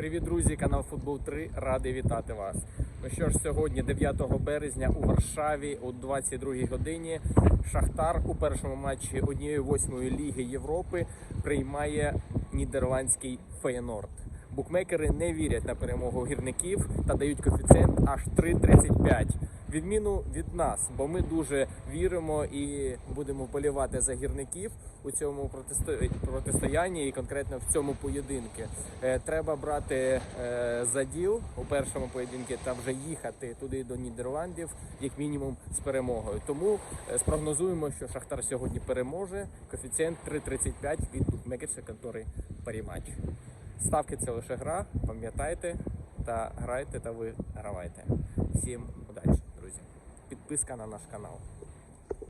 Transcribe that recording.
Привіт, друзі! Канал Футбол 3 радий вітати вас. Ну що ж, сьогодні, 9 березня, у Варшаві о 22 годині. Шахтар у першому матчі однієї восьмої ліги Європи приймає нідерландський Фейнорд. Букмекери не вірять на перемогу гірників та дають коефіцієнт аж 3,35. Відміну від нас, бо ми дуже віримо і будемо вболівати за гірників у цьому протисто- протистоянні і конкретно в цьому поєдинку. Е, Треба брати е, заділ у першому поєдинку та вже їхати туди до Нідерландів, як мінімум, з перемогою. Тому е, спрогнозуємо, що Шахтар сьогодні переможе. Коефіцієнт 3,35 від букмекерської контори Парімач. Ставки це лише гра. Пам'ятайте та грайте та вигравайте. Всім удачі, друзі. Підписка на наш канал.